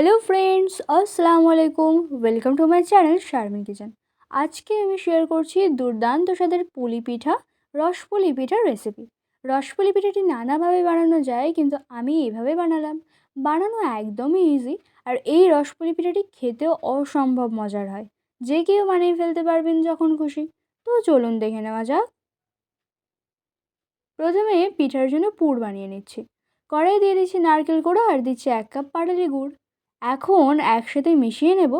Hello friends আসসালামু আলাইকুম welcome to my channel Sharmin kitchen আজকে আমি শেয়ার করছি দুর্দান্ত স্বাদের পুলি পিঠা, রসপুলি পিঠার রেসিপি রসপুলি পিঠাটি নানাভাবে বানানো যায়, কিন্তু আমি এইভাবে বানালাম। বানানো একদমই ইজি আর এই রসপুলি পিঠাটি খেতেও অসম্ভব মজার হয়। যে কেউ বানিয়ে ফেলতে পারবেন যখন খুশি। তো চলুন দেখে নেওয়া যাক। প্রথমে পিঠার জন্য পুর বানিয়ে নিচ্ছি। কড়াই দিয়ে দিচ্ছি নারকেল গুঁড়ো আর দিচ্ছি এক কাপ পাটালি গুড়। এখন একসাথে মিশিয়ে নেব।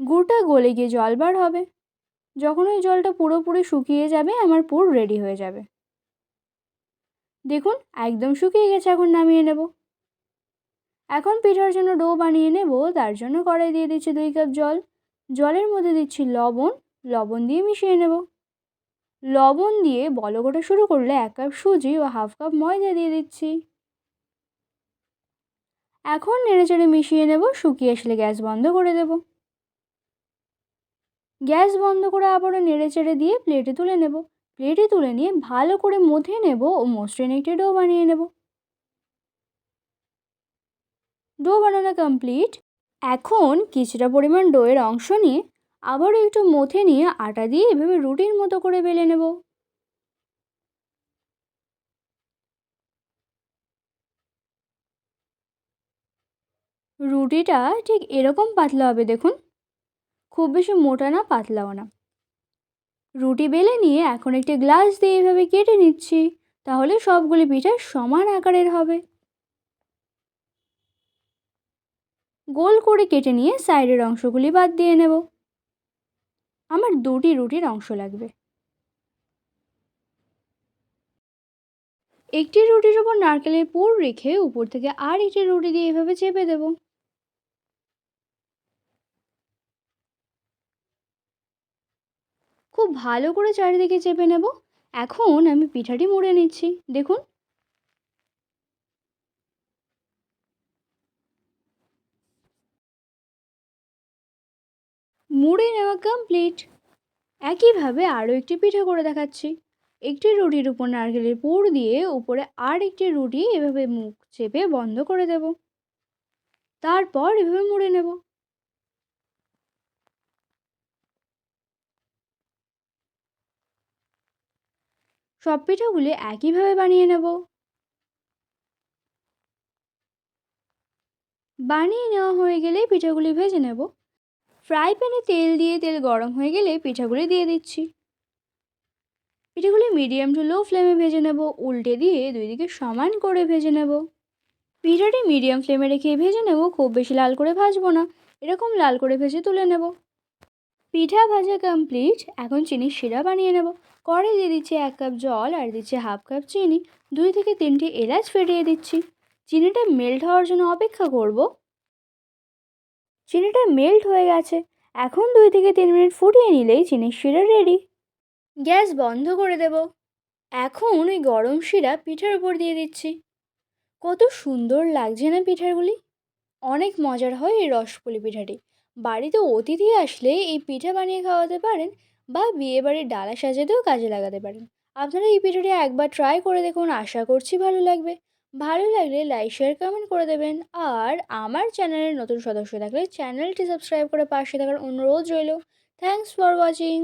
গুড়টা গলে গিয়ে জল বার হবে। যখন ওই জলটা পুরোপুরি শুকিয়ে যাবে, আমার পুর রেডি হয়ে যাবে। দেখুন, একদম শুকিয়ে গেছে, এখন নামিয়ে নেব। এখন পিঠার জন্য ডো বানিয়ে নেব, তার জন্য কড়াই দিয়ে দিচ্ছি দুই কাপ জল। জলের মধ্যে দিচ্ছি লবণ লবণ দিয়ে মিশিয়ে নেব। লবণ দিয়ে বলকোটা শুরু করলে এক কাপ সুজি ও হাফ কাপ ময়দা দিয়ে দিচ্ছি। এখন নেড়েচেড়ে মিশিয়ে নেব, শুকিয়ে আসলে গ্যাস বন্ধ করে দেব। গ্যাস বন্ধ করে আবারও নেড়েচেড়ে দিয়ে প্লেটে তুলে নেব। প্লেটে তুলে নিয়ে ভালো করে মথে নেব ও মসৃণ একটি ডো বানিয়ে নেব। ডো বানানো কমপ্লিট। এখন কিছুটা পরিমাণ ডোয়ের অংশ নিয়ে আবারও একটু মথে নিয়ে আটা দিয়ে এভাবে রুটির মতো করে বেলে নেব। রুটিটা ঠিক এরকম পাতলা হবে, দেখুন। খুব বেশি মোটা না, পাতলাও না। রুটি বেলে নিয়ে এখন একটি গ্লাস দিয়ে এভাবে কেটে নিচ্ছি, তাহলে সবগুলি পিঠা সমান আকারের হবে। গোল করে কেটে নিয়ে সাইডের অংশগুলি বাদ দিয়ে নেব। আমার দুটি রুটির অংশ লাগবে। একটি রুটির ওপর নারকেলের পুর রেখে উপর থেকে আর একটি রুটি দিয়ে এভাবে চেপে দেবো। খুব ভালো করে চারিদিকে চেপে নেব। এখন আমি পিঠাটি মুড়ে নিচ্ছি। দেখুন। মুড়ে নেওয়া কমপ্লিট একইভাবে আরও একটি পিঠা করে দেখাচ্ছি। একটি রুটির উপর নারকেলের পুর দিয়ে উপরে আর একটি রুটি এভাবে মুখ চেপে বন্ধ করে দেব। তারপর এভাবে মুড়ে নেব। সব পিঠাগুলি একইভাবে বানিয়ে নেব। বানিয়ে নেওয়া হয়ে গেলে পিঠাগুলি ভেজে নেব। ফ্রাই প্যানে তেল দিয়ে তেল গরম হয়ে গেলে পিঠাগুলি দিয়ে দিচ্ছি। পিঠাগুলি মিডিয়াম টু লো ফ্লেমে ভেজে নেব, উল্টে দিয়ে দুই দিকে সমান করে ভেজে নেব। পিঠাটি মিডিয়াম ফ্লেমে রেখে ভেজে নেব, খুব বেশি লাল করে ভাজবো না, এরকম লাল করে ভেজে তুলে নেব। পিঠা ভাজা কমপ্লিট এখন চিনির শিরা বানিয়ে নেব। কড়ে দিয়ে দিচ্ছি এক কাপ জল আর দিচ্ছি হাফ কাপ চিনি, দুই থেকে তিনটি এলাচ ফেটিয়ে দিচ্ছি। চিনিটা মেল্ট হওয়ার জন্য অপেক্ষা করব। চিনিটা মেল্ট হয়ে গেছে। এখন দুই থেকে তিন মিনিট ফুটিয়ে নিলেই চিনির শিরা রেডি গ্যাস বন্ধ করে দেব। এখন ওই গরম শিরা পিঠার উপর দিয়ে দিচ্ছি। কত সুন্দর লাগছে না পিঠাগুলি? অনেক মজার হয় এই রসপুলি পিঠাটি। বাড়িতে অতিথি আসলে এই পিঠা বানিয়ে খাওয়াতে পারেন বা বিয়ে বাড়ির ডালা সাজাতেও কাজে লাগাতে পারেন। আপনারা এই একবার ট্রাই করে দেখুন, আশা করছি ভালো লাগবে। ভালো লাগলে লাইক শেয়ার কমেন্ট করে দেবেন। আর আমার চ্যানেলের নতুন সদস্য থাকলে চ্যানেলটি সাবস্ক্রাইব করে পাশে থাকার অনুরোধ রইল। Thanks for watching